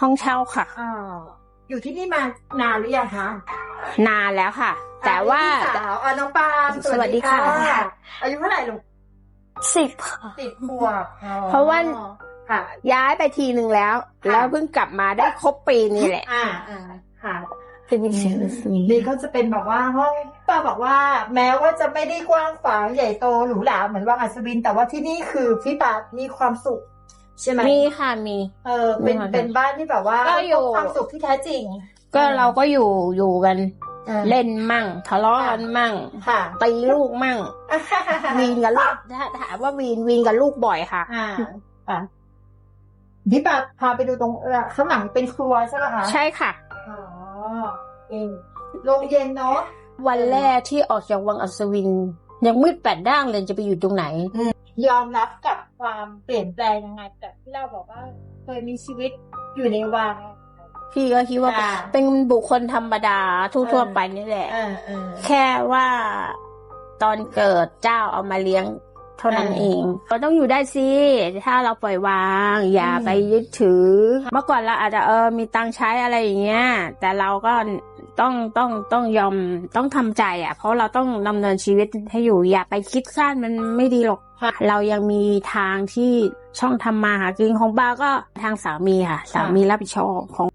ห้องเช่าค่ะ อ่าอยู่ที่นี่มานานหรือยังคะนานแล้วค่ะ แต่ว่าพี่สาวอะน้องปาล์มสวัสดีค่ะ อายุเท่าไหร่ลูกสิบค่ะสิบขวบอ๋อเพราะว่าค่ะย้ายไปทีหนึ่งแล้วค่ะแล้วเพิ่งกลับมาได้ครบปีนี่แหละ อ่าอ่าค่ะเป็นวิเศษนี่ก็จะเป็นแบบว่าห้องป้าบอกว่า แม้ว่าจะไม่ได้กว้างขวางใหญ่โตหรูหราเหมือนวังอัศวิน แต่ว่าที่นี่คือพี่ปามีความสุข ใช่ไหมมีค่ะมี เออเป็นมีค่ะเป็นบ้านที่แบบว่าก็อยู่ความสุขที่แท้จริง ก็เราก็อยู่อยู่กันอ่าเล่นมั่งทะเลาะกันมั่งค่ะตีลูกมั่งวีนกับลูกถ้าถามว่าวีนวีนกับลูกบ่อยค่ะ อ่าอะพี่ปาพาไปดูตรงเอ่อข้างหลังเป็นครัวใช่ไหมคะใช่ค่ะอ๋อเองโรงเย็นเนาะวันแรกที่ออกจากวังอัศวิน ยังมืดแปดด้านเลยจะไปอยู่ตรงไหนยอมรับกับ ความเปลี่ยนแปลงยังไงแต่ที่เราบอกว่าเคยมีชีวิตอยู่ในวังพี่ก็คิดว่าค่ะเป็นบุคคลธรรมดาทั่วเออๆไปนี่แหละเออเออแค่ว่าตอนเกิดเจ้าเอามาเลี้ยงเท่านั้นเออเองก็ต้องอยู่ได้สิ ถ้าเราปล่อยวาง อย่าอืมไปยึดถือ เมื่อก่อนเราอาจจะเออมีตังค์ใช้อะไรอย่างเงี้ย แต่เราก็ ต้องต้องต้องยอมต้องทำใจอะ เพราะเราต้องดำเนินชีวิตให้อยู่อย่าไปคิดสั้นมันไม่ดีหรอกค่ะเรายังมีทางที่ช่องทำมาหากินของบ้าก็ทางสามีค่ะ สามีรับผิดชอบของ